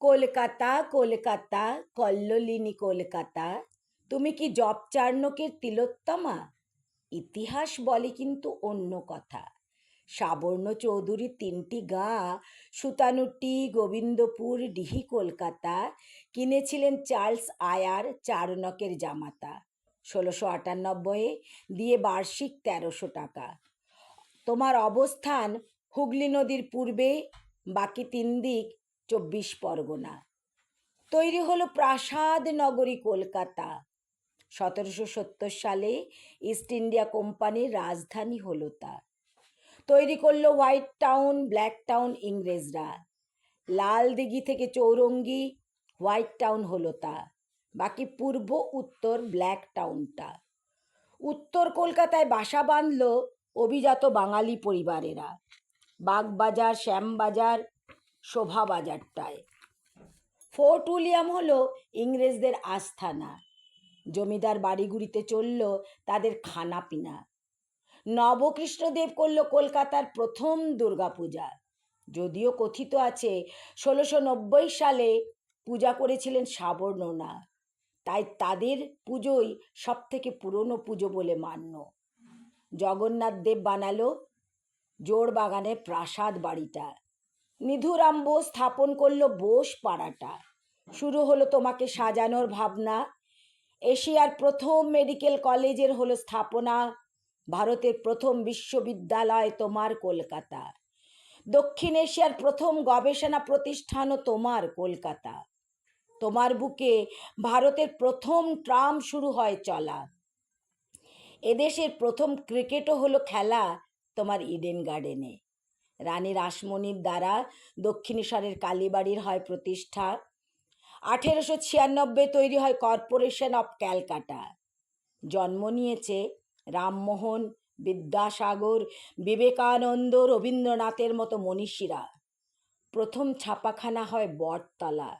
কলকাতা কলকাতা, কল্লোলিনী কলকাতা, তুমি কি জব চার্ণকের তিলোত্তমা? ইতিহাস বলে কিন্তু অন্য কথা। সাবর্ণ চৌধুরী তিনটি গা, সুতানুটি, গোবিন্দপুর, ডিহি কলকাতা, কিনেছিলেন চার্লস আয়ার চারণকের জামাতা। ষোলোশো আটানব্বইয়ে দিয়ে বার্ষিক তেরোশো টাকা। তোমার অবস্থান হুগলি নদীর পূর্বে, বাকি তিন দিক চব্বিশ পরগনা। তৈরি হলো প্রাসাদ নগরী কলকাতা। সতেরোশো সত্তর সালে ইস্ট ইন্ডিয়া কোম্পানির রাজধানী হলো তা। তৈরি করল হোয়াইট টাউন, ব্ল্যাক টাউন ইংরেজরা। লাল দিঘি থেকে চৌরঙ্গি, হোয়াইট টাউন হলো তা। বাকি পূর্ব, উত্তর, ব্ল্যাক টাউনটা। উত্তর কলকাতায় বাসা বাঁধল অভিজাত বাঙালি পরিবারেরা। বাগবাজার, শ্যামবাজার শোভাবাজারটায় ফোর্ট উইলিয়াম হলো ইংরেজদের আস্থানা। জমিদার বাড়িগুড়িতে চলল তাদের খানাপিনা। নবকৃষ্ণদেব করল কলকাতার প্রথম দুর্গাপূজা। যদিও কথিত আছে, ষোলোশো নব্বই সালে পূজা করেছিলেন সাবর্ণনা। তাই তাদের পুজোই সব থেকে পুরনো পুজো বলে মান্য। জগন্নাথ দেব বানালো জোড় বাগানের প্রাসাদ বাড়িটা। নিধুরাম বোস স্থাপন করল বোস পাড়াটা। শুরু হলো তোমাকে সাজানোর ভাবনা। এশিয়ার প্রথম মেডিকেল কলেজের হলো স্থাপনা। ভারতের প্রথম বিশ্ববিদ্যালয় তোমার কলকাতা। দক্ষিণ এশিয়ার প্রথম গবেষণা প্রতিষ্ঠানও তোমার কলকাতা। তোমার বুকে ভারতের প্রথম ট্রাম শুরু হয় চলা। এদেশের প্রথম ক্রিকেটও হলো খেলা তোমার ইডেন গার্ডেনে। রানী রাসমণির দ্বারা দক্ষিণেশ্বরের কালীবাড়ির হয় প্রতিষ্ঠা। আঠেরোশো ছিয়ানব্বই তৈরি হয় কর্পোরেশন অফ ক্যালকাটা। জন্ম নিয়েছে রামমোহন বিদ্যাসাগর বিবেকানন্দ রবীন্দ্রনাথের মতো মনীষীরা। প্রথম ছাপাখানা হয় Battala.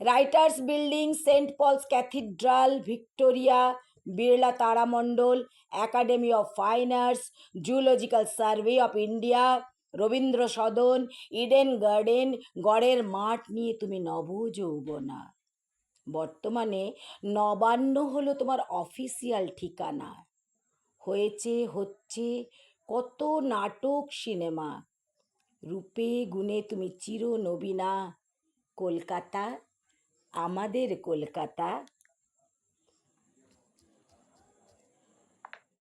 Writers Building, Saint Paul's Cathedral, Victoria, Birla Taramandal, academy of fine arts, zoological survey of India Rabindra Sadan Eden Garden গড়ের মাঠ নিয়ে তুমি নব যৌবনা। বর্তমানে নবান্ন হলো তোমার অফিসিয়াল ঠিকানা। হয়েছে, হচ্ছে, কত নাটক, সিনেমা। রূপে, গুণে তুমি চির নবীনা কলকাতা, আমাদের কলকাতা।